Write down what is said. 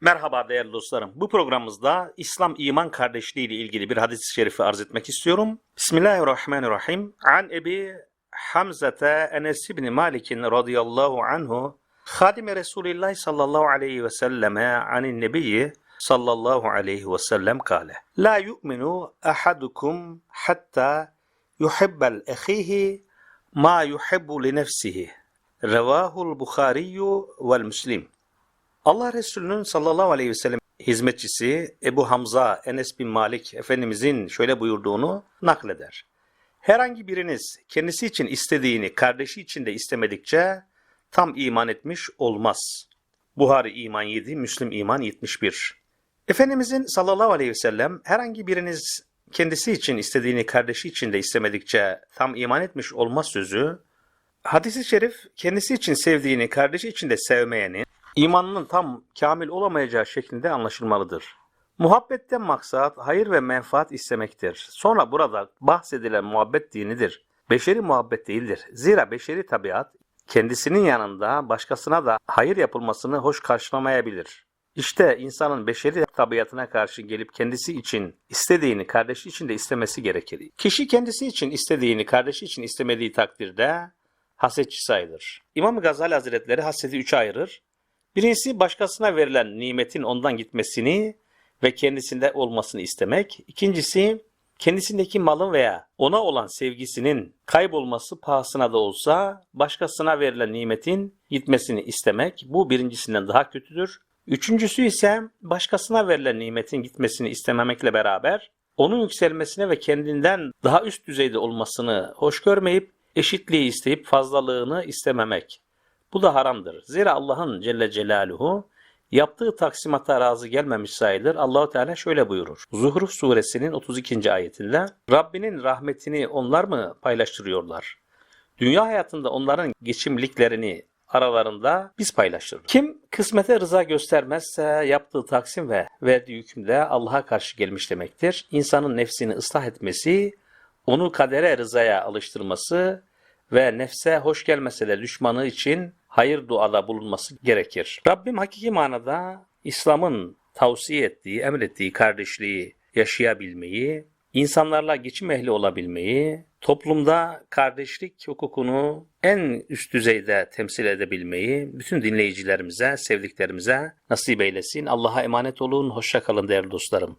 Merhaba değerli dostlarım. Bu programımızda İslam iman kardeşliği ile ilgili bir hadis-i şerifi arz etmek istiyorum. Bismillahirrahmanirrahim. An Ebi Hamzata Enes ibn Malik radıyallahu anhu Hadime Resulillah sallallahu aleyhi ve selleme anin nebiyyi sallallahu aleyhi ve sellem kâle. La yu'minu ahadukum hatta yuhibbel ehihi ma yuhibbu li nefsihi. Revahul Bukhariyu vel Müslim. Allah Resulü'nün sallallahu aleyhi ve sellem hizmetçisi Ebu Hamza Enes bin Malik Efendimizin şöyle buyurduğunu nakleder. Herhangi biriniz kendisi için istediğini kardeşi için de istemedikçe tam iman etmiş olmaz. Buhari iman 7, Müslim iman 71. Efendimizin sallallahu aleyhi ve sellem herhangi biriniz kendisi için istediğini kardeşi için de istemedikçe tam iman etmiş olmaz sözü Hadis-i şerif kendisi için sevdiğini kardeşi için de sevmeyeni imanının tam kamil olamayacağı şeklinde anlaşılmalıdır. Muhabbetten maksat hayır ve menfaat istemektir. Sonra burada bahsedilen muhabbet dinidir. Beşeri muhabbet değildir. Zira beşeri tabiat kendisinin yanında başkasına da hayır yapılmasını hoş karşılamayabilir. İşte insanın beşeri tabiatına karşı gelip kendisi için istediğini kardeşi için de istemesi gerekir. Kişi kendisi için istediğini kardeşi için istemediği takdirde hasetçi sayılır. İmam Gazali Hazretleri haseti üçe ayırır. Birincisi başkasına verilen nimetin ondan gitmesini ve kendisinde olmasını istemek. İkincisi kendisindeki malın veya ona olan sevgisinin kaybolması pahasına da olsa başkasına verilen nimetin gitmesini istemek. Bu birincisinden daha kötüdür. Üçüncüsü ise başkasına verilen nimetin gitmesini istememekle beraber onun yükselmesine ve kendinden daha üst düzeyde olmasını hoş görmeyip eşitliği isteyip fazlalığını istememek. Bu da haramdır. Zira Allah'ın Celle Celaluhu yaptığı taksimata razı gelmemiş sayılır. Allahu Teala şöyle buyurur. Zuhruf suresinin 32. ayetinde Rabbinin rahmetini onlar mı paylaştırıyorlar? Dünya hayatında onların geçimliklerini aralarında biz paylaştırırız. Kim kısmete rıza göstermezse yaptığı taksim ve verdiği hükümde Allah'a karşı gelmiş demektir. İnsanın nefsini ıslah etmesi, onu kadere rızaya alıştırması ve nefse hoş gelmese de düşmanı için hayır duada bulunması gerekir. Rabbim hakiki manada İslam'ın tavsiye ettiği, emrettiği kardeşliği yaşayabilmeyi, insanlarla geçim ehli olabilmeyi, toplumda kardeşlik hukukunu en üst düzeyde temsil edebilmeyi bütün dinleyicilerimize, sevdiklerimize nasip eylesin. Allah'a emanet olun. Hoşça kalın değerli dostlarım.